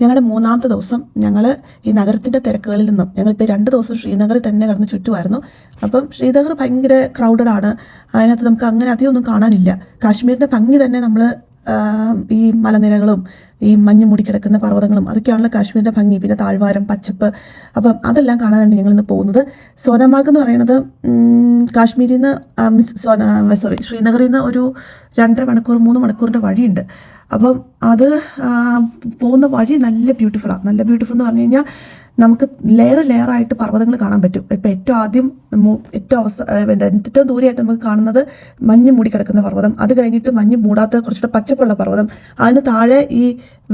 ഞങ്ങളുടെ മൂന്നാമത്തെ ദിവസം ഞങ്ങൾ ഈ നഗരത്തിന്റെ തിരക്കുകളിൽ നിന്നും ഞങ്ങളിപ്പോൾ രണ്ട് ദിവസം ശ്രീനഗറിൽ തന്നെ കിടന്ന് ചുറ്റുമായിരുന്നു. അപ്പം ശ്രീനഗർ ഭയങ്കര ക്രൗഡഡ് ആണ്. അതിനകത്ത് നമുക്ക് അങ്ങനെ അധികം ഒന്നും കാണാനില്ല. കാശ്മീരിന്റെ ഭംഗി തന്നെ നമ്മൾ ഈ മലനിരകളും ഈ മഞ്ഞ് മൂടിക്കിടക്കുന്ന പർവതങ്ങളും അതൊക്കെയാണല്ലോ കാശ്മീരിന്റെ ഭംഗി. പിന്നെ താഴ്വാരം പച്ചപ്പ് അപ്പം അതെല്ലാം കാണാനാണ് ഞങ്ങൾ ഞങ്ങളിന്ന് പോകുന്നത്. സോനമാർഗ് എന്ന് പറയുന്നത് കാശ്മീരിൽ നിന്ന് സോന സോറി ശ്രീനഗറിൽ നിന്ന് ഒരു രണ്ടര മണിക്കൂർ മൂന്ന് മണിക്കൂറിന്റെ വഴിയുണ്ട്. അപ്പം അത് പോകുന്ന വഴി നല്ല ബ്യൂട്ടിഫുള്ളാണ് നല്ല ബ്യൂട്ടിഫുൾ എന്ന് പറഞ്ഞു കഴിഞ്ഞാൽ നമുക്ക് ലെയർ ലെയർ ആയിട്ട് പർവതങ്ങൾ കാണാൻ പറ്റും. ഇപ്പം ഏറ്റവും ആദ്യം ഏറ്റവും അവസ എന്താ ഏറ്റവും ദൂരെയായിട്ട് നമുക്ക് കാണുന്നത് മഞ്ഞ് മൂടി കിടക്കുന്ന പർവതം. അത് കഴിഞ്ഞിട്ട് മഞ്ഞ് മൂടാത്ത കുറച്ചുകൂടെ പച്ചപ്പുള്ള പർവതം. അതിന് താഴെ ഈ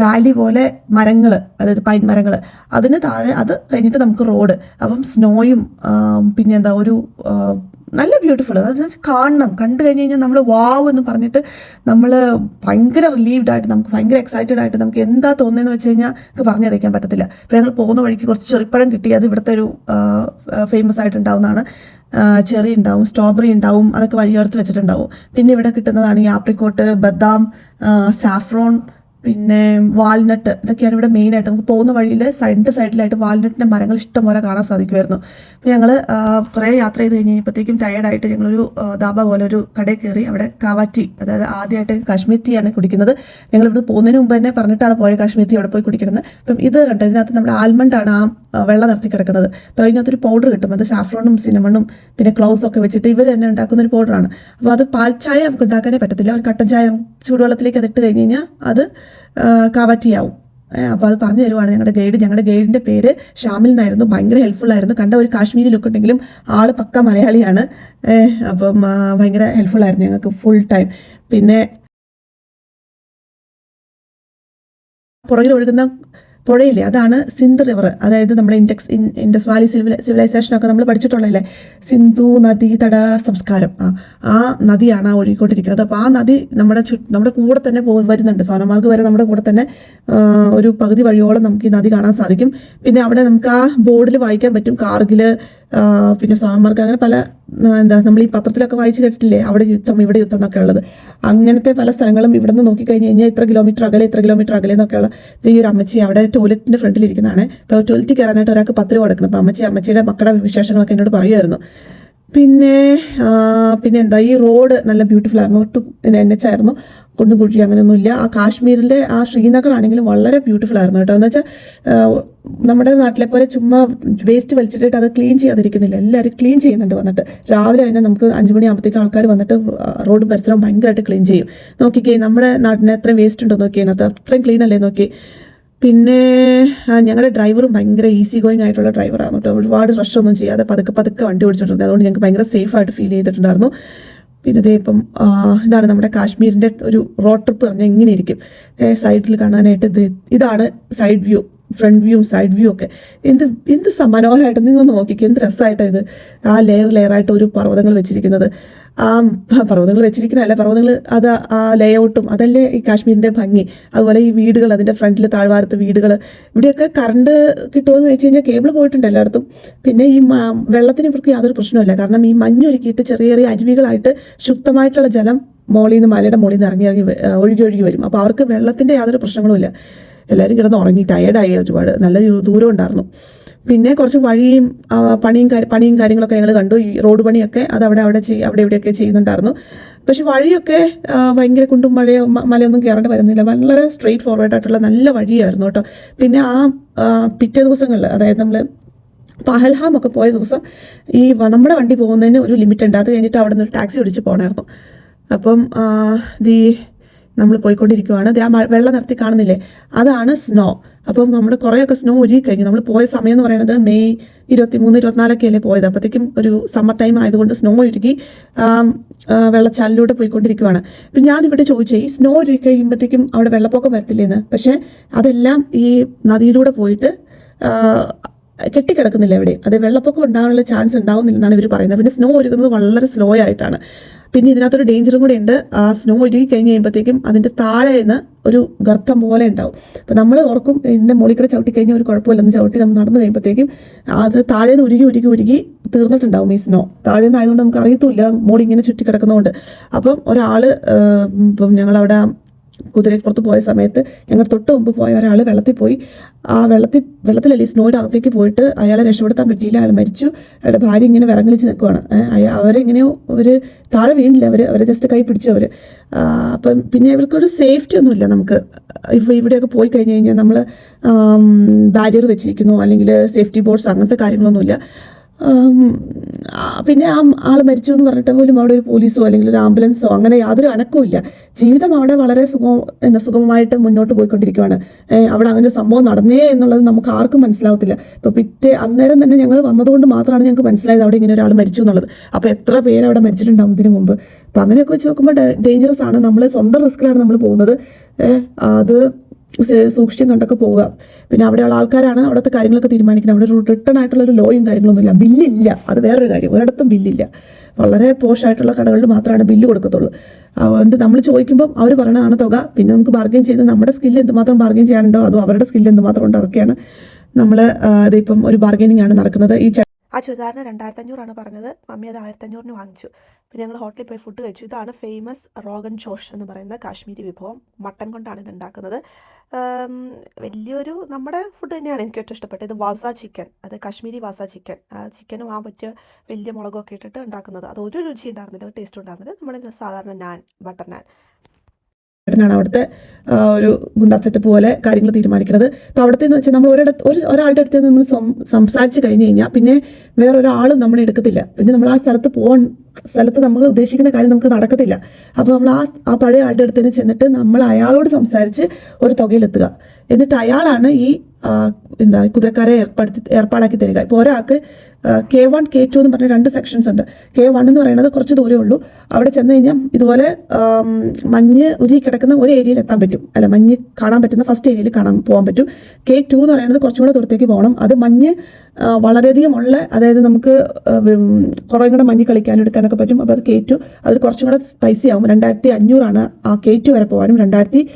വാലി പോലെ മരങ്ങൾ അതായത് പൈൻ മരങ്ങൾ അതിന് താഴെ അത് കഴിഞ്ഞിട്ട് നമുക്ക് റോഡ് അപ്പം സ്നോയും പിന്നെ എന്താ ഒരു നല്ല ബ്യൂട്ടിഫുൾ അത് കാണണം. കണ്ടു കഴിഞ്ഞ് കഴിഞ്ഞാൽ നമ്മൾ വാവ് എന്ന് പറഞ്ഞിട്ട് നമ്മൾ ഭയങ്കര റിലീവ്ഡ് ആയിട്ട് നമുക്ക് ഭയങ്കര എക്സൈറ്റഡ് ആയിട്ട് നമുക്ക് എന്താ തോന്നുന്നതെന്ന് വെച്ച് കഴിഞ്ഞാൽ നമുക്ക് പറഞ്ഞറിയിക്കാൻ പറ്റത്തില്ല. ഇപ്പോൾ ഞങ്ങൾ പോകുന്ന വഴിക്ക് കുറച്ച് ചെറിപ്പഴം കിട്ടി. അത് ഇവിടുത്തെ ഒരു ഫേമസ് ആയിട്ടുണ്ടാവുന്നതാണ് ചെറി ഉണ്ടാവും സ്ട്രോബെറി ഉണ്ടാവും അതൊക്കെ വഴിയോർത്ത് വെച്ചിട്ടുണ്ടാവും. പിന്നെ ഇവിടെ കിട്ടുന്നതാണ് ഈ ആപ്രിക്കോട്ട് ബദാം സാഫ്രോൺ പിന്നെ വാൽനട്ട് ഇതൊക്കെയാണ് ഇവിടെ മെയിൻ ആയിട്ട്. നമുക്ക് പോകുന്ന വഴിയിൽ സൈഡ് സൈഡിലായിട്ട് വാൽനട്ടിന്റെ മരങ്ങൾ ഇഷ്ടംപോലെ കാണാൻ സാധിക്കുമായിരുന്നു അപ്പോൾ ഞങ്ങൾ കുറേ യാത്ര ചെയ്ത് കഴിഞ്ഞ് കഴിഞ്ഞപ്പോഴത്തേക്കും ടയേർഡായിട്ട് ഞങ്ങളൊരു ധാബ പോലെ ഒരു കടയിൽ കയറി അവിടെ കാവാറ്റി അതായത് ആദ്യമായിട്ട് കാശ്മീർ ടീ ആണ് കുടിക്കുന്നത്. ഞങ്ങൾ ഇവിടെ പോകുന്നതിന് മുമ്പ് തന്നെ പറഞ്ഞിട്ടാണ് പോയത് കാശ്മീർ ടീ അവിടെ പോയി കുടിക്കുന്നത് അപ്പം ഇത് കണ്ടതിനകത്ത് നമ്മുടെ ആൽമണ്ടാണ് ആ, വെള്ളം നിർത്തി കിടക്കുന്നത്. അപ്പോൾ അതിനകത്തൊരു പൗഡർ കിട്ടും. അത് സാഫ്രോണും സിനമണും പിന്നെ ക്ലൗസ് ഒക്കെ വെച്ചിട്ട് ഇവർ തന്നെ ഉണ്ടാക്കുന്ന ഒരു പൗഡറാണ് അപ്പോൾ അത് പാൽ ചായ നമുക്ക് ഉണ്ടാക്കാനേ പറ്റത്തില്ല. ഒരു കട്ടൻ ചായ ചൂടുവെള്ളത്തിലേക്ക് അതിട്ട് കഴിഞ്ഞ് കഴിഞ്ഞാൽ അത് കാവാറ്റിയാവും. അപ്പോൾ അത് പറഞ്ഞു തരുവാണ് ഞങ്ങളുടെ ഗൈഡ്. ഞങ്ങളുടെ ഗൈഡിന്റെ പേര് ഷാമിൽ നിന്നായിരുന്നു. ഭയങ്കര ഹെൽപ്ഫുൾ ആയിരുന്നു. കണ്ട ഒരു കാശ്മീരി ലുക്ക് ഉണ്ടെങ്കിലും ആൾ പക്ക മലയാളിയാണ്. അപ്പം ഭയങ്കര ഹെൽപ്ഫുൾ ആയിരുന്നു ഞങ്ങൾക്ക് ഫുൾ ടൈം പിന്നെ പുറകിൽ ഒഴുകുന്ന പുഴയില്ലേ? അതാണ് സിന്ധ് റിവർ അതായത് നമ്മുടെ ഇൻഡക്സ് ഇൻഡസ് വാലി സിവിലൈസേഷൻ ഒക്കെ നമ്മൾ പഠിച്ചിട്ടുള്ളതല്ലേ? സിന്ധു നദി തട സംസ്കാരം. ആ ആ നദിയാണ് ഒഴുകിക്കൊണ്ടിരിക്കുന്നത്. അപ്പോൾ ആ നദി നമ്മുടെ നമ്മുടെ കൂടെ തന്നെ പോ വരുന്നുണ്ട്. സോനമാർഗ് വരെ നമ്മുടെ കൂടെ തന്നെ ഒരു പകുതി വഴിയോളം നമുക്ക് ഈ നദി കാണാൻ സാധിക്കും. പിന്നെ അവിടെ നമുക്ക് ആ ബോർഡിൽ വായിക്കാൻ പറ്റും. കാർഗിൽ പിന്നെ സ്വാമിമാർക്ക് അങ്ങനെ പല എന്താ നമ്മൾ ഈ പത്രത്തിലൊക്കെ വായിച്ചു കേട്ടിട്ടില്ലേ? അവിടെ യുദ്ധം ഇവിടെ യുദ്ധം എന്നൊക്കെ ഉള്ളത്. അങ്ങനത്തെ പല സ്ഥലങ്ങളും ഇവിടെ നിന്ന് നോക്കിക്കഴിഞ്ഞ് കഴിഞ്ഞാൽ ഇത്ര കിലോമീറ്റർ അകലെ ഇത്ര കിലോമീറ്റർ അകലെ എന്നൊക്കെയുള്ള ഈ ഒരു അമ്മച്ചി അവിടെ ടോയ്ലറ്റിന്റെ ഫ്രണ്ടിൽ ഇരിക്കുന്നതാണ് ഇപ്പോൾ ടോയ്ലറ്റ് കയറാനായിട്ട് ഒരാൾക്ക് പത്ത് രൂപ കൊടുക്കണം. അപ്പോൾ അമ്മച്ചി അമ്മച്ചിയുടെ മക്കളുടെ വിശേഷങ്ങളൊക്കെ എന്നോട് പറയുമായിരുന്നു പിന്നെ പിന്നെ എന്താ ഈ റോഡ് നല്ല ബ്യൂട്ടിഫുൾ ആയിരുന്നു. ഒട്ടും എൻ എച്ച് ആയിരുന്നു കുണ്ടും കുഴി അങ്ങനെയൊന്നുമില്ല. ആ കാശ്മീരിലെ ആ ശ്രീനഗർ ആണെങ്കിലും വളരെ ബ്യൂട്ടിഫുൾ ആയിരുന്നു കേട്ടോ. എന്ന് വെച്ചാൽ നമ്മുടെ നാട്ടിലെ പോലെ ചുമ്മാ വേസ്റ്റ് വലിച്ചിട്ടിട്ട് അത് ക്ലീൻ ചെയ്യാതിരിക്കുന്നില്ല. എല്ലാവരും ക്ലീൻ ചെയ്യുന്നുണ്ട് വന്നിട്ട്. രാവിലെ തന്നെ നമുക്ക് അഞ്ച് മണിയാകുമ്പോഴത്തേക്ക് ആൾക്കാർ വന്നിട്ട് റോഡ് പരിസരം ഭയങ്കരമായിട്ട് ക്ലീൻ ചെയ്യും. നോക്കിക്കേ നമ്മുടെ നാട്ടിന് എത്രയും വേസ്റ്റ് ഉണ്ടോ നോക്കിയതിനകത്ത് അത്രയും ക്ലീൻ അല്ലേ നോക്കി പിന്നെ ഞങ്ങളുടെ ഡ്രൈവറും ഭയങ്കര ഈസി ഗോയിങ് ആയിട്ടുള്ള ഡ്രൈവറാണ് കേട്ടോ. ഒരുപാട് റഷൊന്നും ചെയ്യാതെ പതുക്കെ പതുക്കെ വണ്ടി ഓടിച്ചിട്ടുണ്ട് അതുകൊണ്ട് ഞങ്ങൾക്ക് ഭയങ്കര സേഫ് ആയിട്ട് ഫീൽ ചെയ്തിട്ടുണ്ടായിരുന്നു. പിന്നെ ഇതേ ഇപ്പം ഇതാണ് നമ്മുടെ കാശ്മീരിന്റെ ഒരു റോഡ് ട്രിപ്പ് പറഞ്ഞാൽ ഇങ്ങനെ ഇരിക്കും. സൈഡിൽ കാണാനായിട്ട് ഇത് ഇതാണ് side view front view side view ഒക്കെ. എന്ത് എന്ത് സമാനമായിട്ട്? നിങ്ങൾ നോക്കിക്കുക എന്ത് രസമായിട്ടാണ് ഇത്? ആ ലെയർ ലെയറായിട്ട് ഒരു പർവതങ്ങൾ വെച്ചിരിക്കുന്നത്. ആ പർവതങ്ങൾ വെച്ചിരിക്കുന്നതല്ല പർവതങ്ങൾ അത് ആ ലേഔട്ടും അതല്ലേ ഈ കാശ്മീരിന്റെ ഭംഗി? അതുപോലെ ഈ വീടുകൾ അതിന്റെ ഫ്രണ്ടിൽ താഴ്വാരത്ത് വീടുകൾ ഇവിടെയൊക്കെ കറണ്ട് കിട്ടുമെന്ന് വെച്ച് കഴിഞ്ഞാൽ കേബിൾ പോയിട്ടുണ്ട് എല്ലായിടത്തും. പിന്നെ ഈ വെള്ളത്തിന് ഇവർക്ക് യാതൊരു പ്രശ്നമില്ല കാരണം ഈ മഞ്ഞൊരുക്കിയിട്ട് ചെറിയ ചെറിയ അരുവികളായിട്ട് ശുദ്ധമായിട്ടുള്ള ജലം മോളിൽ നിന്ന് മലയുടെ മോളിൽ നിന്ന് ഇറങ്ങി ഇറങ്ങി ഒഴുകി ഒഴുകി വരും. അപ്പോൾ അവർക്ക് വെള്ളത്തിന്റെ യാതൊരു പ്രശ്നങ്ങളുമില്ല. എല്ലാവരും കിടന്ന് ഉറങ്ങി ടയേർഡായി ഒരുപാട്. നല്ല ദൂരം ഉണ്ടായിരുന്നു പിന്നെ കുറച്ച് വഴിയും പണിയും പണിയും കാര്യങ്ങളൊക്കെ ഞങ്ങൾ കണ്ടു. ഈ റോഡ് പണിയൊക്കെ അത് അവിടെ അവിടെ ചെയ് അവിടെ ഇവിടെയൊക്കെ ചെയ്യുന്നുണ്ടായിരുന്നു. പക്ഷെ വഴിയൊക്കെ ഭയങ്കര കുണ്ടും മഴയോ മലയൊന്നും കയറേണ്ടി വരുന്നില്ല. വളരെ സ്ട്രെയിറ്റ് ഫോർവേഡ് ആയിട്ടുള്ള നല്ല വഴിയായിരുന്നു കേട്ടോ. പിന്നെ ആ പിറ്റേ ദിവസങ്ങളിൽ അതായത് നമ്മൾ പഹൽഹാം ഒക്കെ പോയ ദിവസം ഈ നമ്മുടെ വണ്ടി പോകുന്നതിന് ഒരു ലിമിറ്റ് ഉണ്ട്. അത് കഴിഞ്ഞിട്ട് അവിടെ നിന്ന് ടാക്സി പിടിച്ച് പോകണമായിരുന്നു അപ്പം ദി നമ്മൾ പോയിക്കൊണ്ടിരിക്കുവാണ്. ആ വെള്ളം നിർത്തി കാണുന്നില്ലേ? അതാണ് സ്നോ അപ്പം നമ്മുടെ കുറേയൊക്കെ സ്നോ ഉരുകി കഴിഞ്ഞു. നമ്മൾ പോയ സമയം എന്ന് പറയുന്നത് മെയ് ഇരുപത്തി മൂന്ന് ഇരുപത്തിനാലൊക്കെ അല്ലേ പോയത്? അപ്പോഴത്തേക്കും ഒരു സമ്മർ ടൈം ആയതുകൊണ്ട് സ്നോ ആ, വെള്ളച്ചാലിലൂടെ പോയിക്കൊണ്ടിരിക്കുവാണ്. അപ്പം ഞാനിവിടെ ചോദിച്ചു ഈ സ്നോ ഉരുകി കഴിയുമ്പോഴത്തേക്കും അവിടെ വെള്ളപ്പൊക്കം വരത്തില്ലേന്ന്? പക്ഷേ അതെല്ലാം ഈ നദിയിലൂടെ പോയിട്ട് കെട്ടിക്കിടക്കുന്നില്ല എവിടെ? അത് വെള്ളപ്പൊക്കം ഉണ്ടാകാനുള്ള ചാൻസ് ഉണ്ടാവുന്നില്ലെന്നാണ് ഇവർ പറയുന്നത്. പിന്നെ സ്നോ ഒരുക്കുന്നത് വളരെ സ്ലോ ആയിട്ടാണ്. പിന്നെ ഇതിനകത്തൊരു ഡേഞ്ചറും കൂടി ഉണ്ട് ആ സ്നോ ഒഴുകി കഴിഞ്ഞ് കഴിയുമ്പോഴത്തേക്കും അതിന്റെ താഴെ നിന്ന് ഒരു ഗർത്തം പോലെ ഉണ്ടാവും. അപ്പോൾ നമ്മൾ ഓർക്കും ഇതിന്റെ മുകളിൽ കൂടെ ചവിട്ടി കഴിഞ്ഞാൽ ഒരു കുഴപ്പമില്ലെന്ന് ചവിട്ടി നമ്മൾ നടന്നു കഴിയുമ്പോഴത്തേക്കും അത് താഴെ നിന്ന് ഉരുകി ഉരുകി ഉരുകി തീർന്നിട്ടുണ്ടാവും ഈ സ്നോ താഴെ നിന്ന് ആയതുകൊണ്ട് നമുക്ക് അറിയത്തുമില്ല മോളി ഇങ്ങനെ ചുറ്റി കിടക്കുന്നതുകൊണ്ട് അപ്പം ഒരാൾ ഇപ്പം ഞങ്ങളവിടെ കുതിരപ്പുറത്ത് പോയ സമയത്ത് ഞങ്ങൾ തൊട്ട് മുമ്പ് പോയ ഒരാൾ വെള്ളത്തിൽ പോയി. ആ വെള്ളത്തിൽ വെള്ളത്തിലല്ലേ അല്ലെങ്കിൽ സ്നോയുടെ അകത്തേക്ക് പോയിട്ട് അയാളെ രക്ഷപ്പെടുത്താൻ പറ്റിയില്ല. അയാൾ മരിച്ചു. അയാളുടെ ഭാര്യ ഇങ്ങനെ വിറങ്ങലിച്ച് നിൽക്കുവാണ് അവരെങ്ങനെയോ അവർ താഴെ വീണില്ല. അവർ അവരെ ജസ്റ്റ് കൈ പിടിച്ചു അവർ അപ്പം പിന്നെ ഇവർക്കൊരു സേഫ്റ്റി ഒന്നുമില്ല നമുക്ക്. ഇപ്പോൾ ഇവിടെയൊക്കെ പോയി കഴിഞ്ഞ് കഴിഞ്ഞാൽ നമ്മൾ ബാരിയർ വെച്ചിരിക്കുന്നു. അല്ലെങ്കിൽ സേഫ്റ്റി ബോർഡ്സ് അങ്ങനത്തെ കാര്യങ്ങളൊന്നുമില്ല. പിന്നെ ആ ആൾ മരിച്ചു എന്ന് പറഞ്ഞിട്ട് പോലും അവിടെ ഒരു പോലീസോ അല്ലെങ്കിൽ ഒരു ആംബുലൻസോ അങ്ങനെ യാതൊരു അനക്കവും ഇല്ല. ജീവിതം അവിടെ വളരെ സുഖം എന്താ സുഗമമായിട്ട് മുന്നോട്ട് പോയിക്കൊണ്ടിരിക്കുകയാണ് അവിടെ അങ്ങനെ സംഭവം നടന്നേ എന്നുള്ളത് നമുക്ക് ആർക്കും മനസ്സിലാവത്തില്ല. ഇപ്പോൾ പിറ്റേ അന്നേരം തന്നെ ഞങ്ങൾ വന്നതുകൊണ്ട് മാത്രമാണ് ഞങ്ങൾക്ക് മനസ്സിലായത് അവിടെ ഇങ്ങനെ ഒരാൾ മരിച്ചു എന്നുള്ളത്. അപ്പോൾ എത്ര പേര് അവിടെ മരിച്ചിട്ടുണ്ടാവും ഇതിനു മുമ്പ്? അപ്പോൾ അങ്ങനെയൊക്കെ വെച്ച് നോക്കുമ്പോൾ ഡേഞ്ചറസ് ആണ്. നമ്മൾ സ്വന്തം റിസ്ക്കിലാണ് നമ്മൾ പോകുന്നത്. അത് സെ- സൂക്ഷിച്ചും കണ്ടൊക്കെ പോവുക. പിന്നെ അവിടെയുള്ള ആൾക്കാരാണ് അവിടുത്തെ കാര്യങ്ങളൊക്കെ തീരുമാനിക്കുന്നത്. അവിടെ ഒരു റിട്ടേൺ ആയിട്ടുള്ള ഒരു ലോയും കാര്യങ്ങളൊന്നുമില്ല. ബില്ലില്ല. അത് വേറൊരു കാര്യം. ഒരിടത്തും ബില്ലില്ല. വളരെ പോഷായിട്ടുള്ള കടകളിൽ മാത്രമാണ് ബില്ല് കൊടുക്കത്തുള്ളൂ. അതുകൊണ്ട് നമ്മൾ ചോദിക്കുമ്പോൾ അവർ പറയണതാണ് തുക. പിന്നെ നമുക്ക് ബാർഗെയിൻ ചെയ്ത് നമ്മുടെ സ്കില്ല് എന്തുമാത്രം ബാർഗെയിൻ ചെയ്യാനുണ്ടോ അതോ അവരുടെ സ്കില്ല് എന്തുമാത്രം ഉണ്ടോ അതൊക്കെയാണ് നമ്മൾ ഇതിപ്പം ഒരു ബാർഗെയിനിങ് ആണ് നടക്കുന്നത്. ഈ ആ ചുരിദാറിന് രണ്ടായിരത്തി അഞ്ഞൂറാണ് പറഞ്ഞത്. മമ്മി അത് ആയിരത്തി അഞ്ഞൂറിന് വാങ്ങിച്ചു. പിന്നെ ഞങ്ങൾ ഹോട്ടലിൽ പോയി ഫുഡ് കഴിച്ചു. ഇതാണ് ഫേമസ് റോഗൻ ജോഷ് എന്ന് പറയുന്ന കാശ്മീരി വിഭവം. മട്ടൻ കൊണ്ടാണ് ഇത് ഉണ്ടാക്കുന്നത്. വലിയൊരു നമ്മുടെ ഫുഡ് തന്നെയാണ് എനിക്ക് ഏറ്റവും ഇഷ്ടപ്പെട്ടത്. ഇത് വാസ ചിക്കൻ അത് കാശ്മീരി വാസ ചിക്കൻ ചിക്കനും ആ പറ്റിയ വലിയ മുളകൊക്കെ ഇട്ടിട്ട് ഉണ്ടാക്കുന്നത്. അത് ഒരു രുചി ഉണ്ടായിരുന്നില്ല ഒരു ടേസ്റ്റ് ഉണ്ടായിരുന്നില്ല. നമ്മുടെ സാധാരണ നാൻ ബട്ടർ നാൻ. ചേട്ടനാണ് അവിടുത്തെ ഒരു ഗുണ്ടാ സെറ്റപ്പ് പോലെ കാര്യങ്ങൾ തീരുമാനിക്കുന്നത്. അപ്പോൾ അവിടുത്തെ എന്ന് വെച്ചാൽ നമ്മൾ ഒരിടത്ത് ഒരു ഒരാളുടെ അടുത്ത് നമ്മൾ സംസാരിച്ച് കഴിഞ്ഞ് കഴിഞ്ഞാൽ പിന്നെ വേറൊരാളും നമ്മളെ എടുക്കത്തില്ല. പിന്നെ നമ്മൾ ആ സ്ഥലത്ത് പോകാൻ സ്ഥലത്ത് നമ്മൾ ഉദ്ദേശിക്കുന്ന കാര്യം നമുക്ക് നടക്കത്തില്ല. അപ്പോൾ നമ്മൾ ആ ആ പഴയ ആളുടെ അടുത്ത് തന്നെ ചെന്നിട്ട് നമ്മൾ അയാളോട് സംസാരിച്ച് ഒരു തുകയിലെത്തുക. എന്നിട്ട് അയാളാണ് ഈ എന്താ കുതിരക്കാരെ ഏർപ്പെടുത്തി ഏർപ്പാടാക്കി തരിക. ഇപ്പോൾ ഒരാൾക്ക് കെ വൺ കെ ടു എന്ന് പറഞ്ഞ രണ്ട് സെക്ഷൻസ് ഉണ്ട്. കെ വൺ എന്ന് പറയുന്നത് കുറച്ച് ദൂരമേ ഉള്ളൂ. അവിടെ ചെന്ന് കഴിഞ്ഞാൽ ഇതുപോലെ മഞ്ഞ് ഉരുകി കിടക്കുന്ന ഒരു ഏരിയയിൽ എത്താൻ പറ്റും. അല്ല മഞ്ഞ് കാണാൻ പറ്റുന്ന ഫസ്റ്റ് ഏരിയയിൽ കാണാൻ പോകാൻ പറ്റും. കെ ടു എന്ന് പറയുന്നത് കുറച്ചും കൂടെ ദൂരത്തേക്ക് പോകണം. അത് മഞ്ഞ് വളരെയധികം ഉള്ള അതായത് നമുക്ക് കുറേ കൂടെ മഞ്ഞ് കളിക്കാനും എടുക്കാനൊക്കെ പറ്റും. അപ്പോൾ അത് കെ ടു അതിൽ കുറച്ചും കൂടെ സ്പൈസി ആവും. രണ്ടായിരത്തി അഞ്ഞൂറാണ് ആ കെ ടു വരെ പോകാനും. രണ്ടായിരത്തി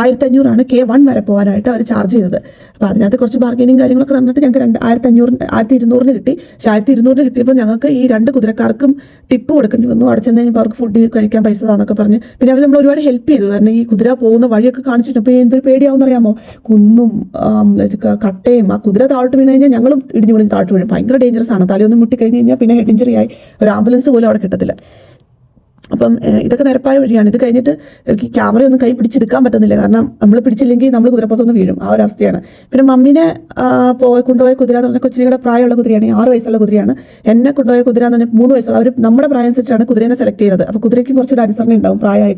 ആയിരത്തി അഞ്ഞൂറാണ് കെ വൺ വരെ പോകാനായിട്ട് അവർ ചാർജ് ചെയ്തത്. അപ്പോൾ അതിനകത്ത് കുറച്ച് ബാർഗെയിനിങ് കാര്യങ്ങളൊക്കെ തന്നിട്ട് ഞങ്ങൾക്ക് രണ്ട് ആയിരത്തി അഞ്ഞൂറിന് ആയിരത്തി ഇരുന്നൂറിന് കിട്ടി. പക്ഷേ ആയിരത്തി ഇരുന്നൂറിന് കിട്ടിയപ്പോൾ ഞങ്ങൾക്ക് ഈ രണ്ട് കുതിരക്കാർക്കും ടിപ്പ് കൊടുക്കേണ്ടി വന്നു. അവിടെ ചെന്ന് കഴിഞ്ഞപ്പോൾ അവർക്ക് ഫുഡ് കഴിക്കാൻ പൈസ താന്നൊക്കെ പറഞ്ഞ്. പിന്നെ അവർ നമ്മൾ ഒരുപാട് ഹെൽപ്പ് ചെയ്തു. കാരണം ഈ കുതിര പോകുന്ന വഴിയൊക്കെ കാണിച്ചിട്ട് കാണിച്ചിട്ടപ്പോൾ എന്തൊരു പേടിയാവുമെന്ന് അറിയാമോ? കുന്നും കട്ടയും ആ കുതിര താഴോട്ട് വീണ് കഴിഞ്ഞാൽ ഞങ്ങളും ഇടിഞ്ഞു വീണ് താഴോട്ട് വീഴും. ഭയങ്കര ഡേഞ്ചറസ് ആണ്. തലയൊന്നും മുട്ടി കഴിഞ്ഞ് കഴിഞ്ഞാൽ പിന്നെ ഹെഡ് ഇഞ്ചറി ആയി. ഒരു ആംബുലൻസ് പോലും അവിടെ കിട്ടത്തില്ല. അപ്പം ഇതൊക്കെ നിരപ്പായ വഴിയാണ്. ഇത് കഴിഞ്ഞിട്ട് എനിക്ക് ക്യാമറയൊന്നും കൈ പിടിച്ചെടുക്കാൻ പറ്റുന്നില്ല. കാരണം നമ്മൾ പിടിച്ചില്ലെങ്കിൽ നമ്മൾ കുതിരപ്പുറത്തൊന്ന് വീഴും. ആ ഒരു അവസ്ഥയാണ്. പിന്നെ മമ്മീനെ പോയി കൊണ്ടുപോയ കുതിര എന്ന് പറഞ്ഞാൽ കൊച്ചിയുടെ പ്രായമുള്ള കുതിരയാണ്. ആറ് വയസ്സുള്ള കുതിരയാണ്. എന്നെ കൊണ്ടുപോയ കുതിര എന്ന് പറഞ്ഞാൽ മൂന്ന് വയസ്സുള്ള അവർ നമ്മുടെ പ്രായം അനുസരിച്ചാണ് കുതിരനെ സെലക്ട് ചെയ്യുന്നത്. അപ്പോൾ കുതിരയ്ക്കും കുറച്ചൊരു അനുസരണ ഉണ്ടാവും പ്രായ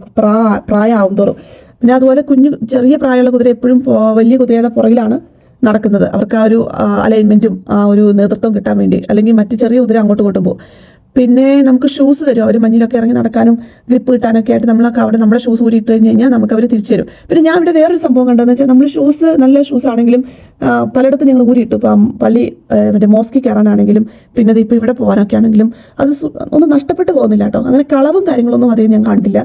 പ്രായമാവും തോറും. പിന്നെ അതുപോലെ കുഞ്ഞു ചെറിയ പ്രായമുള്ള കുതിര എപ്പോഴും വലിയ കുതിരയുടെ പുറകിലാണ് നടക്കുന്നത്. അവർക്ക് ആ ഒരു അലൈൻമെന്റും ആ ഒരു നേതൃത്വം കിട്ടാൻ വേണ്ടി. അല്ലെങ്കിൽ മറ്റ് ചെറിയ കുതിര അങ്ങോട്ടും ഇങ്ങോട്ടും പോകും. പിന്നെ നമുക്ക് ഷൂസ് തരും. അവർ മഞ്ഞിലൊക്കെ ഇറങ്ങി നടക്കാനും ഗ്രിപ്പ് കിട്ടാനൊക്കെ ആയിട്ട് നമ്മളൊക്കെ അവിടെ നമ്മുടെ ഷൂസ് ഊരിയിട്ട് കഴിഞ്ഞ് കഴിഞ്ഞാൽ നമുക്ക് അവർ തിരിച്ചു തരും. പിന്നെ ഞാൻ ഇവിടെ വേറൊരു സംഭവം കണ്ടതെന്ന് വെച്ചാൽ നമ്മൾ ഷൂസ് നല്ല ഷൂസ് ആണെങ്കിലും പലയിടത്തും ഞങ്ങൾ ഊരിയിട്ടു ഇപ്പം പള്ളി മറ്റേ മോസ്കി കയറാനാണെങ്കിലും പിന്നെ ഇപ്പോൾ ഇവിടെ പോകാനൊക്കെ ആണെങ്കിലും അത് ഒന്നും നഷ്ടപ്പെട്ടു പോകുന്നില്ല കേട്ടോ. അങ്ങനെ കളവും കാര്യങ്ങളൊന്നും അധികം ഞാൻ കണ്ടില്ല.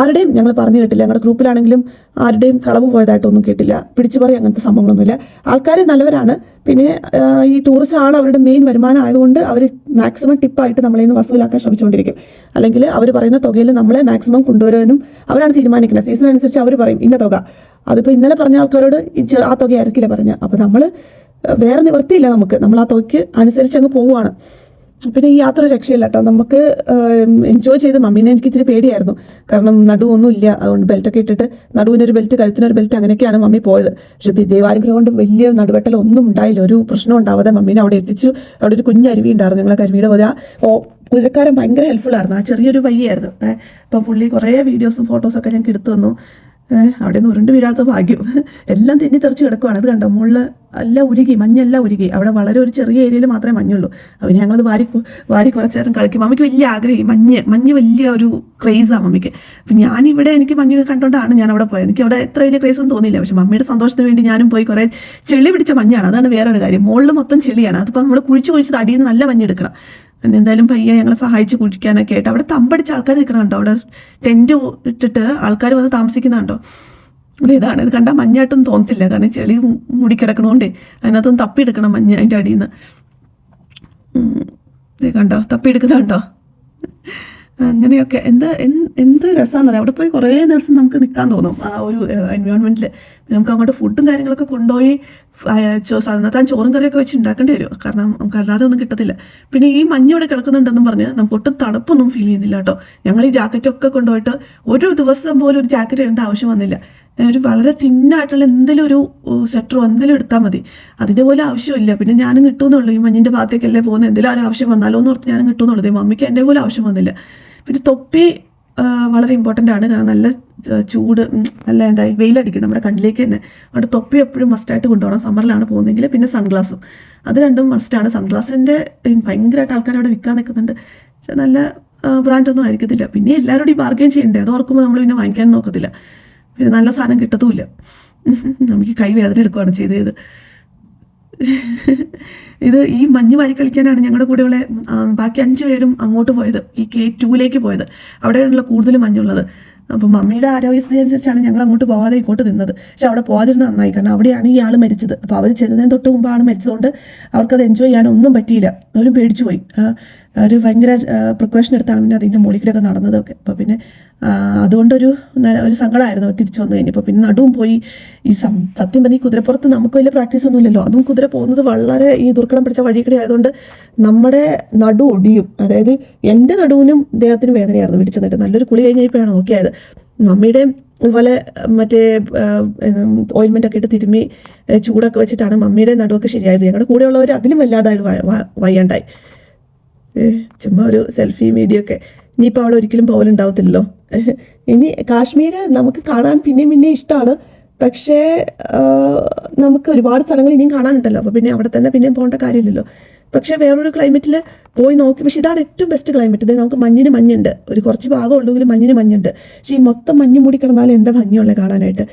ആരുടെയും ഞങ്ങൾ പറഞ്ഞു കേട്ടില്ല. ഞങ്ങളുടെ ഗ്രൂപ്പിലാണെങ്കിലും ആരുടെയും കളവ് പോയതായിട്ടൊന്നും കേട്ടില്ല. പിടിച്ചു പറയും അങ്ങനത്തെ സംഭവങ്ങളൊന്നുമില്ല. ആൾക്കാർ നല്ലവരാണ്. പിന്നെ ഈ ടൂറിസം ആണ് അവരുടെ മെയിൻ വരുമാനം ആയതുകൊണ്ട് അവർ മാക്സിമം ടിപ്പായിട്ട് നമ്മളെ നിന്ന് വസൂലാക്കാൻ ശ്രമിച്ചുകൊണ്ടിരിക്കും. അല്ലെങ്കിൽ അവർ പറയുന്ന തുകയിൽ നമ്മളെ മാക്സിമം കൊണ്ടുവരാനും അവരാണ് തീരുമാനിക്കുന്നത്. സീസൺ അനുസരിച്ച് അവർ പറയും ഇന്ന തുക. അതിപ്പോൾ ഇന്നലെ പറഞ്ഞ ആൾക്കാരോട് ആ തുക ആയിരിക്കില്ല പറഞ്ഞ അപ്പോൾ നമ്മൾ വേറെ നിവൃത്തിയില്ല നമുക്ക്. നമ്മൾ ആ തുകയ്ക്ക് അനുസരിച്ച് അങ്ങ് പോവുകയാണ്. പിന്നെ ഈ യാത്ര രക്ഷയില്ല കേട്ടോ നമുക്ക് എൻജോയ് ചെയ്ത് മമ്മീനെ എനിക്ക് ഇച്ചിരി പേടിയായിരുന്നു. കാരണം നടുവൊന്നും ഇല്ല അതുകൊണ്ട് ബെൽറ്റൊക്കെ ഇട്ടിട്ട് നടുവിനൊരു ബെൽറ്റ് കഴുത്തിനൊരു ബെൽറ്റ് അങ്ങനെയൊക്കെയാണ് മമ്മി പോയത്. പക്ഷേ ദൈവാനുഗ്രഹം കൊണ്ട് വലിയ നടുവെട്ടലൊന്നും ഉണ്ടായില്ല. ഒരു പ്രശ്നം ഉണ്ടാവാതെ മമ്മീനെ അവിടെ എത്തിച്ചു. അവിടെ ഒരു കുഞ്ഞ് അരുവി ഉണ്ടായിരുന്നു ഞങ്ങളെ കരുവിയുടെ പോലെ ഓ കുതിരക്കാരൻ ഭയങ്കര ഹെൽപ്ഫുൾ ആയിരുന്നു. ആ ചെറിയൊരു പയ്യായിരുന്നു ഏഹ് അപ്പം പുള്ളി കുറേ വീഡിയോസും ഫോട്ടോസൊക്കെ ഞങ്ങൾക്ക് എടുത്തു തന്നു. അവിടെ നിന്ന് ഉരുണ്ട് വീഴാത്ത ഭാഗ്യം. എല്ലാം തെന്നി തെറിച്ച് കിടക്കുവാണ്. അത് കണ്ടോ? മുള്ള എല്ലാം ഉരുകി മഞ്ഞെല്ലാം ഉരുകി. അവിടെ വളരെ ഒരു ചെറിയ ഏരിയയിൽ മാത്രമേ മഞ്ഞുള്ളൂ. അപ്പം ഞങ്ങളത് വാരി വാരി കുറച്ച് നേരം കളിക്കും. മമ്മിക്ക് വലിയ ആഗ്രഹം മഞ്ഞ് മഞ്ഞ് വലിയ ഒരു ക്രേസാണ് മമ്മിക്ക്. അപ്പം ഞാനിവിടെ എനിക്ക് മഞ്ഞൊക്കെ കണ്ടുകൊണ്ടാണ് ഞാൻ അവിടെ പോയത്. എനിക്ക് അവിടെ എത്ര വലിയ ക്രേസ് ഒന്നും തോന്നിയില്ല. പക്ഷെ മമ്മിയുടെ സന്തോഷത്തിന് വേണ്ടി ഞാനും പോയി കുറേ ചെളി പിടിച്ച മഞ്ഞാണ്. അതാണ് വേറൊരു കാര്യം. മുകളിൽ മൊത്തം ചെളിയാണ്. അതിപ്പോൾ നമ്മൾ കുഴിച്ച് കുഴിച്ച് അടിയിൽ നിന്ന് നല്ല മഞ്ഞെടുക്കണം പിന്നെ എന്തായാലും പയ്യെ ഞങ്ങളെ സഹായിച്ച് കുഴിക്കാനൊക്കെ ആയിട്ട്. അവിടെ തമ്പടിച്ച് ആൾക്കാർ നിൽക്കണുണ്ടോ അവിടെ ടെന്റ് ഇട്ടിട്ട് ആൾക്കാർ വന്ന് താമസിക്കുന്നുണ്ടോ അത് ഇതാണ്. ഇത് കണ്ടാൽ മഞ്ഞായിട്ടൊന്നും തോന്നത്തില്ല. കാരണം ചെളി മുടിക്കിടക്കണോണ്ടേ അതിനകത്തൊന്ന് തപ്പിയെടുക്കണം മഞ്ഞ അതിന്റെ അടിയിൽ നിന്ന് ഇത് കണ്ടോ? തപ്പിയെടുക്കുന്നുണ്ടോ അങ്ങനെയൊക്കെ. എന്താ എന്ത് എന്ത് രസമാണെന്നറിയാം അവിടെ പോയി കുറേ ദിവസം നമുക്ക് നിൽക്കാൻ തോന്നും. ആ ഒരു എൻവയോൺമെന്റിൽ നമുക്ക് അങ്ങോട്ട് ഫുഡും കാര്യങ്ങളൊക്കെ കൊണ്ടുപോയി സാധാരണ ചോറും കറിയൊക്കെ വെച്ച് ഉണ്ടാക്കേണ്ടി വരും. കാരണം നമുക്ക് അല്ലാതെ ഒന്നും കിട്ടത്തില്ല. പിന്നെ ഈ മഞ്ഞ് ഇവിടെ കിടക്കുന്നുണ്ടെന്നും പറഞ്ഞ് നമുക്ക് ഒട്ടും തണുപ്പൊന്നും ഫീൽ ചെയ്യുന്നില്ല കേട്ടോ. ഞങ്ങൾ ഈ ജാക്കറ്റൊക്കെ കൊണ്ടുപോയിട്ട് ഒരു ദിവസം പോലും ഒരു ജാക്കറ്റ് ഇടേണ്ട ആവശ്യം വന്നില്ല. ഒരു വളരെ തിന്നായിട്ടുള്ള എന്തെങ്കിലും ഒരു സെറ്ററോ എന്തെങ്കിലും എടുത്താൽ മതി. അതിന്റെ പോലെ ആവശ്യമില്ല. പിന്നെ ഞാനും കിട്ടുമെന്നുള്ളൂ ഈ മഞ്ഞിന്റെ ഭാഗത്തേക്കല്ലേ പോകുന്ന. എന്തെങ്കിലും ഒരു ആവശ്യം വന്നാലോ എന്ന് ഓർത്ത് ഞാനും കിട്ടുമെന്നുള്ളത് മമ്മിക്ക് എന്റെ പോലെ ആവശ്യം വന്നില്ല. പിന്നെ തൊപ്പി വളരെ ഇമ്പോർട്ടന്റ് ആണ്. കാരണം നല്ല ചൂട് നല്ല എന്തായി വെയിലടിക്കും നമ്മുടെ കണ്ണിലേക്ക് തന്നെ. അതുകൊണ്ട് തൊപ്പി എപ്പോഴും മസ്റ്റായിട്ട് കൊണ്ടുപോകണം. സമ്മറിലാണ് പോകുന്നതെങ്കിൽ പിന്നെ സൺഗ്ലാസും അത് രണ്ടും മസ്റ്റാണ് സൺഗ്ലാസിന്റെ ഭയങ്കരമായിട്ട് ആൾക്കാർ അവിടെ വിൽക്കാൻ നിൽക്കുന്നുണ്ട്. നല്ല ബ്രാൻഡൊന്നും ആയിരിക്കത്തില്ല. പിന്നെ എല്ലാവരോടും ഈ ബാർഗെയിൻ ചെയ്യണ്ടേ? അത് ഓർക്കുമ്പോൾ നമ്മൾ പിന്നെ വാങ്ങിക്കാൻ നോക്കത്തില്ല. പിന്നെ നല്ല സാധനം കിട്ടത്തുമില്ല. നമുക്ക് കൈ വേദന എടുക്കുകയാണ് ചെയ്തത്. ഇത് ഈ മഞ്ഞ് വാരി കളിക്കാനാണ് ഞങ്ങളുടെ കൂടെയുള്ള ബാക്കി അഞ്ച് പേരും അങ്ങോട്ട് പോയത്. ഈ കെ ടുവിലേക്ക് പോയത്. അവിടെയാണല്ലോ കൂടുതൽ മഞ്ഞുള്ളത്. അപ്പം മമ്മിയുടെ ആരോഗ്യസ്ഥിതി അനുസരിച്ചാണ് ഞങ്ങൾ അങ്ങോട്ട് പോവാതെ ഇങ്ങോട്ട് നിന്നത്. പക്ഷെ അവിടെ പോകാതിരുന്ന നന്നായി. കാരണം അവിടെയാണ് ഈ ആൾ മരിച്ചത്. അപ്പോൾ അവർ ചെന്നതിന് തൊട്ട് മുമ്പാണ് മരിച്ചതുകൊണ്ട് അവർക്കത് എൻജോയ് ചെയ്യാനൊന്നും പറ്റിയില്ല. അവരും പേടിച്ചു പോയി. ഒരു ഭയങ്കര പ്രിക്കോഷൻ എടുത്താണ് പിന്നെ അതിന്റെ മുകളിൽ കൂടെയൊക്കെ നടന്നതൊക്കെ. അപ്പോൾ പിന്നെ അതുകൊണ്ടൊരു ഒരു സങ്കടമായിരുന്നു തിരിച്ചു വന്നു കഴിഞ്ഞപ്പോൾ പിന്നെ നടുവും പോയി ഈ സത്യം പറഞ്ഞാൽ ഈ കുതിരപ്പുറത്ത് നമുക്ക് വലിയ പ്രാക്ടീസ് ഒന്നുമില്ലല്ലോ അതും കുതിര പോകുന്നത് വളരെ ഈ ദുർഘടം പിടിച്ച വഴി കൂടെ ആയതുകൊണ്ട് നമ്മുടെ നടു ഒടിയും. അതായത് എന്റെ നടുവിനും ദേഹത്തിനും വേദനയായിരുന്നു പിടിച്ചു നിന്നിട്ട്. നല്ലൊരു കുളി കഴിഞ്ഞപ്പോഴാണ് ഓക്കെ ആയത് മമ്മിയുടെയും ഇതുപോലെ മറ്റേ ഓയിൽമെന്റ് ഒക്കെ ഇട്ട് തിരുമ്മി ചൂടൊക്കെ വെച്ചിട്ടാണ് മമ്മിയുടെ നടുവൊക്കെ ശരിയായത്. ഞങ്ങളുടെ കൂടെയുള്ളവർ അതിലും വല്ലാതായിട്ട് വയ്യാണ്ടായി. ചുമ്മാ ഒരു സെൽഫി വീഡിയോ ഒക്കെ ഇനിയിപ്പോൾ അവിടെ ഒരിക്കലും പോകലുണ്ടാവത്തില്ലല്ലോ ഇനി കാശ്മീർ നമുക്ക് കാണാൻ പിന്നെയും പിന്നെയും ഇഷ്ടമാണ് പക്ഷേ നമുക്ക് ഒരുപാട് സ്ഥലങ്ങൾ ഇനിയും കാണാനുണ്ടല്ലോ. അപ്പോൾ പിന്നെ അവിടെ തന്നെ പിന്നെയും പോകേണ്ട കാര്യമില്ലല്ലോ. പക്ഷേ വേറൊരു ക്ലൈമറ്റിൽ പോയി നോക്കി. പക്ഷേ ഇതാണ് ഏറ്റവും ബെസ്റ്റ് ക്ലൈമറ്റ് ഇത് നമുക്ക് മഞ്ഞിന് മഞ്ഞുണ്ട്. ഒരു കുറച്ച് ഭാഗം ഉള്ളെങ്കിലും മഞ്ഞിന് മഞ്ഞുണ്ട്. പക്ഷേ ഈ മൊത്തം മഞ്ഞ് മൂടി കിടന്നാലും എന്താ ഭംഗിയുള്ളത് കാണാനായിട്ട്?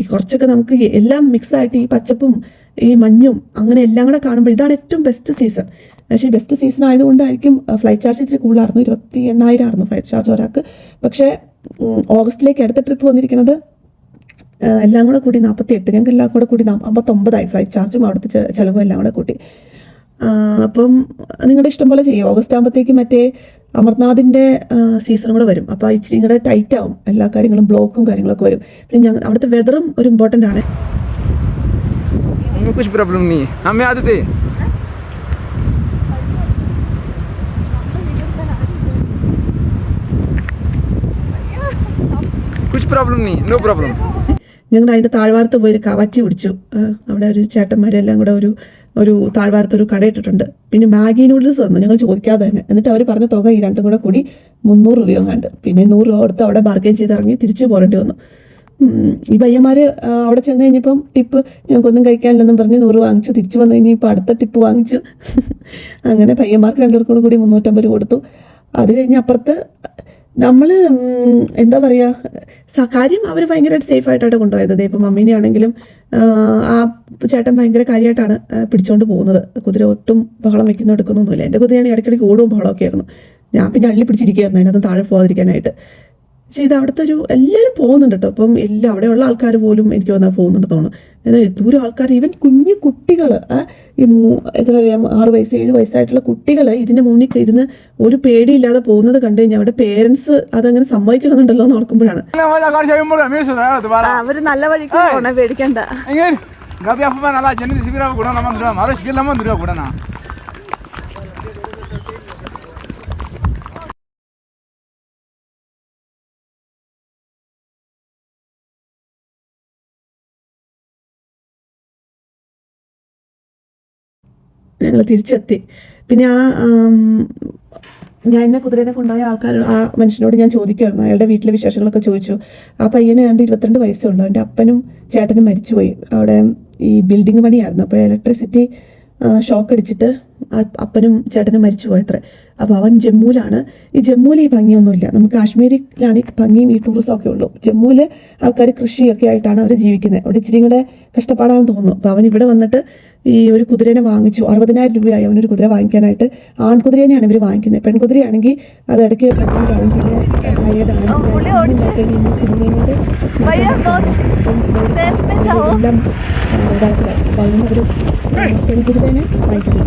ഈ കുറച്ചൊക്കെ നമുക്ക് എല്ലാം മിക്സായിട്ട് ഈ പച്ചപ്പും ഈ മഞ്ഞും അങ്ങനെ എല്ലാം കൂടെ കാണുമ്പോൾ ഇതാണ് ഏറ്റവും ബെസ്റ്റ് സീസൺ പക്ഷേ ബെസ്റ്റ് സീസൺ ആയതുകൊണ്ടായിരിക്കും ഫ്ലൈറ്റ് ചാർജ് ഇത്തിരി കൂടുതലായിരുന്നു ഇരുപത്തി എണ്ണായിരം ആയിരുന്നു ഫ്ലൈറ്റ് ചാർജ് ഒരാൾക്ക് പക്ഷേ ഉം, ഓഗസ്റ്റിലേക്ക് അടുത്ത ട്രിപ്പ് വന്നിരിക്കുന്നത് ആ, എല്ലാം കൂടെ കൂടി നാൽപ്പത്തി എട്ട് ഞങ്ങൾക്ക് എല്ലാം കൂടെ കൂടി നാ- അമ്പത്തൊമ്പതായി ഫ്ലൈറ്റ് ചാർജും അവിടുത്തെ ചെ- ചെലവും എല്ലാം കൂടെ കൂട്ടി ആ, അപ്പം നിങ്ങളുടെ ഇഷ്ടം പോലെ ചെയ്യും ഓഗസ്റ്റ് ആകുമ്പോഴത്തേക്ക് മറ്റേ അമർനാഥിൻ്റെ സീസൺ കൂടെ വരും അപ്പോൾ ഇച്ചിരി കൂടെ ടൈറ്റ് ആവും എല്ലാ കാര്യങ്ങളും ബ്ലോക്കും കാര്യങ്ങളൊക്കെ വരും പിന്നെ ഞങ്ങൾ അവിടുത്തെ വെതറും ഒരു ഇമ്പോർട്ടൻ്റ് ആണ് हमें कुछ प्रॉब्लम नहीं है हमें आदत है കുച്ച് പ്രോബ്ലം നീ നോ പ്രോബ്ലം ഞങ്ങൾ അതിന്റെ താഴ്വാരത്ത് പോയി ഒരു കവറ്റി പിടിച്ചു അവിടെ ഒരു ചേട്ടന്മാരെല്ലാം കൂടെ ഒരു ഒരു താഴ്വാരത്ത് ഒരു കടയിട്ടിട്ടുണ്ട് പിന്നെ മാഗി നൂഡിൽസ് വന്നു. ഞങ്ങൾ ചോദിക്കാതെ തന്നെ എന്നിട്ട് അവർ പറഞ്ഞ തുക ഈ രണ്ടും കൂടെ കൂടി മുന്നൂറ് രൂപ കണ്ട് പിന്നെ നൂറ് രൂപ കൊടുത്ത് അവിടെ ബാർഗെയിൻ ചെയ്ത് ഇറങ്ങി തിരിച്ചു പോരേണ്ടി വന്നു. ഈ പയ്യന്മാർ അവിടെ ചെന്ന് കഴിഞ്ഞപ്പം ടിപ്പ് ഞങ്ങൾക്കൊന്നും കഴിക്കാനില്ലെന്നും പറഞ്ഞ് നൂറ് വാങ്ങിച്ചു. തിരിച്ചു വന്നു കഴിഞ്ഞ് ഇപ്പം അടുത്ത ടിപ്പ് വാങ്ങിച്ചു. അങ്ങനെ പയ്യന്മാർക്ക് രണ്ടുപേർക്കും കൂടി മുന്നൂറ്റമ്പത് കൊടുത്തു. അത് കഴിഞ്ഞപ്പുറത്ത് നമ്മൾ എന്താ പറയുക കാര്യം അവർ ഭയങ്കരമായിട്ട് സേഫ് ആയിട്ടാണ് കൊണ്ടുപോയത്. ഇപ്പം മമ്മീനെ ആണെങ്കിലും ആ, ചേട്ടൻ ഭയങ്കര കാര്യമായിട്ടാണ് പിടിച്ചുകൊണ്ട് പോകുന്നത്. കുതിര ഒട്ടും ബഹളം വെക്കുന്ന എടുക്കുന്നൊന്നുമില്ല. എന്റെ കുതിരയാണെങ്കിൽ ഇടയ്ക്കിടയ്ക്ക് ഓടും ബഹളമൊക്കെ ആയിരുന്നു. ഞാൻ പിന്നെ അള്ളി പിടിച്ചിരിക്കുകയായിരുന്നു. അതിനകത്ത് താഴെ പോകാതിരിക്കാനായിട്ട് പക്ഷേ ഇത് അവിടുത്തെ ഒരു എല്ലാവരും പോകുന്നുണ്ട് കേട്ടോ. അപ്പം എല്ലാ അവിടെയുള്ള ആൾക്കാർ പോലും എനിക്ക് തോന്നാൻ പോകുന്നുണ്ട് തോന്നുന്നു. എന്നാൽ ദൂരം ആൾക്കാർ ഈവൻ കുഞ്ഞു കുട്ടികൾ ഈ മൂ- എത്ര പറയാം ആറ് വയസ്സ് ഏഴ് വയസ്സായിട്ടുള്ള കുട്ടികൾ ഇതിന്റെ മുന്നിൽ ഇരുന്ന് ഒരു പേടിയില്ലാതെ പോകുന്നത് കണ്ടു കഴിഞ്ഞാൽ അവിടെ പേരൻസ് അതങ്ങനെ സമ്മതിക്കണമെന്നുണ്ടല്ലോ എന്ന് ഓർക്കുമ്പോഴാണ്. അവർ നല്ല വഴിക്ക് പേടിക്കണ്ട. ഞങ്ങൾ തിരിച്ചെത്തി. പിന്നെ ആ ഞാൻ എന്നെ കുതിരേനെ കൊണ്ടുപോയ ആൾക്കാർ ആ മനുഷ്യനോട് ഞാൻ ചോദിക്കുമായിരുന്നു അയാളുടെ വീട്ടിലെ വിശേഷങ്ങളൊക്കെ ചോദിച്ചു. ആ പയ്യന് ഏതാണ്ട് ഇരുപത്തിരണ്ട് വയസ്സേ ഉള്ളൂ എന്റെ അപ്പനും ചേട്ടനും മരിച്ചുപോയി. അവിടെ ഈ ബിൽഡിംഗ് പണിയായിരുന്നു. അപ്പോൾ ഇലക്ട്രിസിറ്റി ഷോക്ക് അടിച്ചിട്ട് അപ്പനും ചേട്ടനും മരിച്ചു പോയത്രേ അപ്പോൾ അവൻ ജമ്മുവിലാണ്. ഈ ജമ്മുവിൽ ഈ ഭംഗിയൊന്നുമില്ല. നമുക്ക് കാശ്മീരിലാണ് ഈ ഭംഗിയും ഈ ടൂറിസം ഒക്കെ ഉള്ളൂ. ജമ്മുവിൽ ആൾക്കാർ കൃഷിയൊക്കെ ആയിട്ടാണ് അവർ ജീവിക്കുന്നത് അവിടെ ഇച്ചിരി കൂടെ കഷ്ടപ്പാടാണെന്ന് തോന്നുന്നു. അപ്പോൾ അവൻ ഇവിടെ വന്നിട്ട് ഈ ഒരു കുതിരേനെ വാങ്ങിച്ചു. അറുപതിനായിരം രൂപയായി അവനൊരു കുതിര വാങ്ങിക്കാനായിട്ട്. ആൺകുതിരേനെയാണ് ഇവർ വാങ്ങിക്കുന്നത് പെൺകുതിരയാണെങ്കിൽ അത് ഇടയ്ക്ക് പെൺകുതിരേനെ വാങ്ങിക്കുന്നത്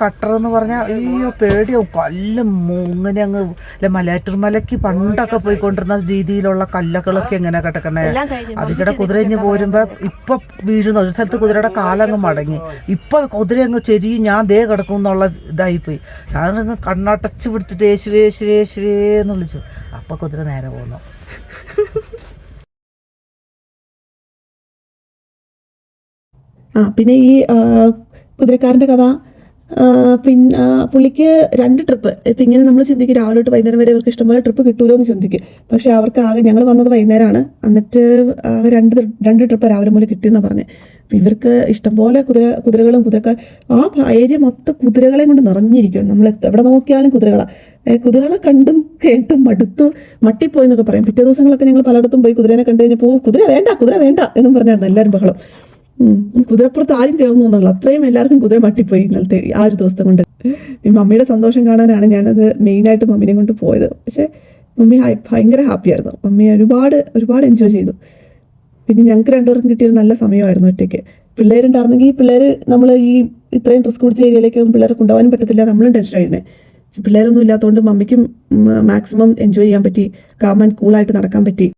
കട്ടർ എന്ന് പറഞ്ഞാൽ അയ്യോ പേടിയാവും കല്ല് മൂങ്ങനെ അങ്ങ് അല്ലെ മലയാറ്റൂർ മലയ്ക്ക് പണ്ടൊക്കെ പോയിക്കൊണ്ടിരുന്ന രീതിയിലുള്ള കല്ലകളൊക്കെ എങ്ങനെ കിടക്കണേ? അതിക്കടെ കുതിരഞ്ഞ് പോരുമ്പോ ഇപ്പൊ വീഴുന്ന. ഒരു സ്ഥലത്ത് കുതിരയുടെ കാലങ്ങ് മടങ്ങി. ഇപ്പൊ കുതിര അങ്ങ് ചെരിയും ഞാൻ ദേ കിടക്കും എന്നുള്ള ഞാൻ ഞാനങ്ങ് കണ്ണടച്ച് പിടിച്ചിട്ട് യേശുവേ യേശുവേ യേശുവേ എന്ന് വിളിച്ചു. അപ്പൊ കുതിര നേരെ പോന്നു. ആ പിന്നെ ഈ കുതിരക്കാരന്റെ കുതിരക്കാരന്റെ കഥ പിന്നെ പുള്ളിക്ക് രണ്ട് ട്രിപ്പ്. ഇപ്പം ഇങ്ങനെ നമ്മൾ ചിന്തിക്കും രാവിലെ തൊട്ട് വൈകുന്നേരം വരെ ഇവർക്ക് ഇഷ്ടംപോലെ ട്രിപ്പ് കിട്ടുമല്ലോ എന്ന് ചിന്തിക്കും. പക്ഷേ അവർക്ക് ആകെ ഞങ്ങൾ വന്നത് വൈകുന്നേരമാണ് എന്നിട്ട് രണ്ട് രണ്ട് ട്രിപ്പ് രാവിലെ മുതൽ കിട്ടിയെന്നാണ് പറഞ്ഞത് അപ്പം ഇവർക്ക് ഇഷ്ടംപോലെ കുതിര കുതിരകളും കുതിരക്കാർ ആ ഏരിയ മൊത്തം കുതിരകളെയും കൊണ്ട് നിറഞ്ഞിരിക്കും നമ്മൾ എവിടെ നോക്കിയാലും കുതിരകളാണ് കുതിരകളെ കണ്ടും കേട്ടും മടുത്തു മട്ടിപ്പോയി എന്നൊക്കെ പറയും. പിറ്റേ ദിവസങ്ങളൊക്കെ ഞങ്ങൾ പലയിടത്തും പോയി കുതിരനെ കണ്ടു കഴിഞ്ഞപ്പോൾ കുതിര വേണ്ട കുതിര വേണ്ട എന്നും പറഞ്ഞായിരുന്നു എല്ലാവരും ബഹളം. കുതിരപ്പുറത്ത് ആരും കയറുന്നു അത്രയും എല്ലാവർക്കും കുതിര മട്ടിപ്പോയി ഇന്നലത്തെ ആ ഒരു ദിവസം കൊണ്ട്. മമ്മിയുടെ സന്തോഷം കാണാനാണ് ഞാനത് മെയിനായിട്ട് മമ്മീനെ കൊണ്ട് പോയത്. പക്ഷേ മമ്മി ഭയങ്കര ഹാപ്പിയായിരുന്നു മമ്മി ഒരുപാട് ഒരുപാട് എൻജോയ് ചെയ്തു. പിന്നെ ഞങ്ങൾക്ക് രണ്ടുപേർക്കും കിട്ടിയൊരു നല്ല സമയമായിരുന്നു ഒറ്റയ്ക്ക്. പിള്ളേരുണ്ടായിരുന്നെങ്കിൽ ഈ പിള്ളേർ നമ്മൾ ഈ ഇത്രയും റിസ്ക് പിടിച്ച ഏരിയയിലേക്കൊന്നും പിള്ളേരെ കൊണ്ടുപോകാനും പറ്റത്തില്ല. നമ്മളും ടെൻഷൻ ആയിരുന്നു. പിള്ളേരൊന്നും ഇല്ലാത്തതുകൊണ്ട് മമ്മിക്കും മാക്സിമം എൻജോയ് ചെയ്യാൻ പറ്റി. കാമൻ കൂളായിട്ട് നടക്കാൻ പറ്റി.